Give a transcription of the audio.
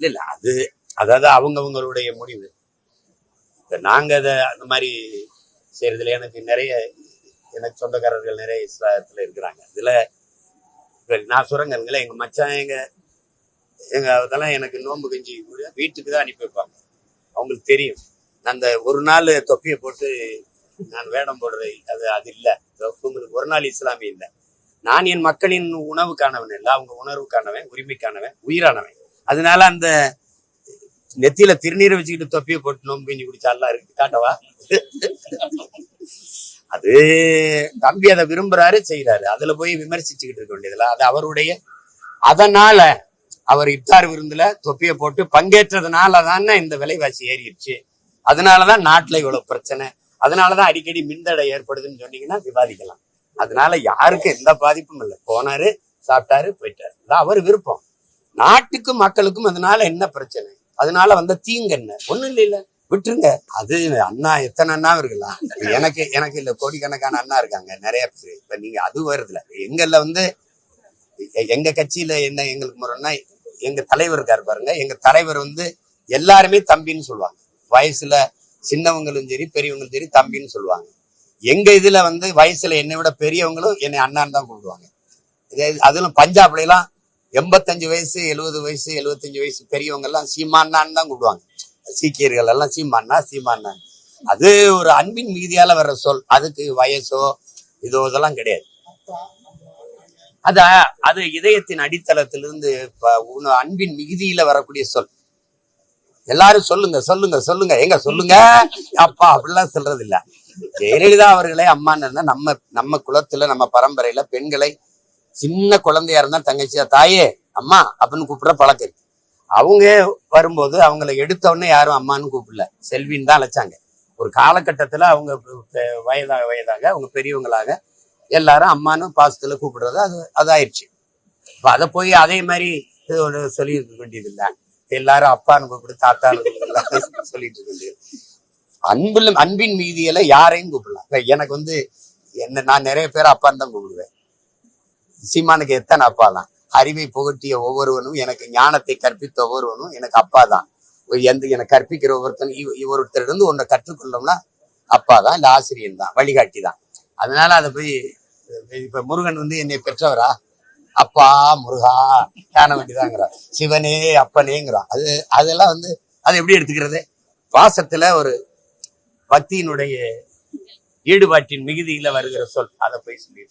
இல்ல இல்ல அது அதாவது அவங்கவுங்களுடைய முடிவு. நாங்க அதை அந்த மாதிரி செய்யறதுல எனக்கு நிறைய எனக்கு சொந்தக்காரர்கள் நிறைய இஸ்லாத்துல இருக்கிறாங்க. இதுல நான் சுரங்கங்களே எங்க மச்சான் எங்க எங்க அதெல்லாம் எனக்கு நோன்பு கஞ்சி வீட்டுக்கு தான் அனுப்பி வைப்பாங்க. அவங்களுக்கு தெரியும். அந்த ஒரு நாள் தொப்பியை போட்டு நான் வேடம் போடுறது அது அது இல்லை. உங்களுக்கு ஒரு நாள் இஸ்லாமிய இல்லை. நான் என் மக்களின் உணவுக்கானவன் இல்லை அவங்க உணர்வுக்கானவன் உரிமைக்கானவன் உயிரானவன். அதனால அந்த நெத்தியில திருநீரை வச்சுக்கிட்டு தொப்பியை போட்டு நோம்பு கஞ்சி குடிச்சாலாம் இருக்கு. காட்டவா அது தம்பி அதை விரும்புறாரு செய்யறாரு அதுல போய் விமர்சிச்சுக்கிட்டு இருக்க வேண்டியதுல அது அவருடைய அதனால அவர் இப்தார் விருந்துல தொப்பியை போட்டு பங்கேற்றதுனால தானே இந்த விலைவாசி ஏறிடுச்சு. அதனாலதான் நாட்டுல இவ்வளவு பிரச்சனை. அதனாலதான் அடிக்கடி மின்தடை ஏற்படுதுன்னு சொன்னீங்கன்னா விவாதிக்கலாம். அதனால யாருக்கும் எந்த பாதிப்பும் இல்லை. போனாரு சாப்பிட்டாரு போயிட்டாரு. அவர் விருப்பம். நாட்டுக்கும் மக்களுக்கும் அதனால என்ன பிரச்சனை? அதனால வந்த தீங்கு என்ன? ஒண்ணும் இல்லை இல்ல. விட்டுருங்க. அது அண்ணா எத்தனை அண்ணா இருக்கலாம் எனக்கு எனக்கு இல்ல. கோடிக்கணக்கான அண்ணா இருக்காங்க நிறைய பேர். இப்ப நீங்க அது வருதுல. எங்கல்ல வந்து எங்க கட்சியில என்ன எங்களுக்கு முறைன்னா எங்க தலைவர் இருக்காரு பாருங்க. எங்க தலைவர் வந்து எல்லாருமே தம்பின்னு சொல்லுவாங்க. வயசுல சின்னவங்களும் சரி பெரியவங்களும் சரி தம்பின்னு சொல்லுவாங்க. எங்க இதுல வந்து வயசுல என்னை விட பெரியவங்களும் என்னை அண்ணான்னு தான் கூப்பிடுவாங்க. அதுல அதிலும் பஞ்சாப்ல எல்லாம் எண்பத்தஞ்சு வயசு எழுபது வயசு எழுபத்தஞ்சு வயசு பெரியவங்க எல்லாம் சீமானான்னு தான் கூப்பிடுவாங்க. சீக்கியர்கள் எல்லாம் சீமானா சீமானா அது ஒரு அன்பின் மீதியால வர்ற சொல். அதுக்கு வயசோ இதோ இதெல்லாம் கிடையாது. அத அது இதயத்தின் அடித்தளத்திலிருந்து அன்பின் மிகுதியில வரக்கூடிய சொல். எல்லாரும் சொல்லுங்க சொல்லுங்க சொல்லுங்க. எங்க சொல்லுங்க. அப்பா அப்படிலாம் சொல்றது இல்ல ஜெயலலிதா அவர்களே அம்மான்னு இருந்தா நம்ம நம்ம குலத்துல நம்ம பரம்பரையில பெண்களை சின்ன குழந்தையா இருந்தா தங்கச்சியா தாயே அம்மா அப்படின்னு கூப்பிடுற பழக்கம் இருக்கு. அவங்க வரும்போது அவங்கள எடுத்த உடனே யாரும் அம்மான்னு கூப்பிடல. செல்வின்னு தான் அழைச்சாங்க. ஒரு காலகட்டத்துல அவங்க வயதாக வயதாக அவங்க பெரியவங்களாக எல்லாரும் அம்மானு பாசத்துல கூப்பிடுறது அது அதாயிருச்சு இப்போ அதை போய் அதே மாதிரி இது ஒரு சொல்லி இருக்க எல்லாரும் அப்பான்னு கூப்பிடு தாத்தான்னு கூப்பிடலாம் சொல்லிட்டு இருக்க வேண்டியது. அன்புல அன்பின் மீதியில யாரையும் கூப்பிடலாம் எனக்கு வந்து என்ன நான் நிறைய பேர் அப்பான்னு தான் கூப்பிடுவேன். சீமானுக்கு எத்தனை அப்பா தான் அறிவை புகட்டிய ஒவ்வொருவனும் எனக்கு ஞானத்தை கற்பித்த ஒவ்வொருவனும் எனக்கு அப்பா தான் எந்த எனக்கு கற்பிக்கிற ஒவ்வொருத்தன் இவ- இவொருத்தர் ஒன்றை கற்றுக்கொள்ளோம்னா அப்பா தான் இல்லை ஆசிரியன் தான் வழிகாட்டி தான் அதனால அதை போய் இப்ப முருகன் வந்து என்னை பெற்றவரா? அப்பா முருகா காண வேண்டியதாங்கிறார். சிவனே அப்பனேங்கிறான் அது அதெல்லாம் வந்து அதை எப்படி எடுத்துக்கிறது? பாசத்துல ஒரு பக்தியினுடைய ஈடுபாட்டின் மிகுதியில வருகிற சொல். அதை போய் சொல்லி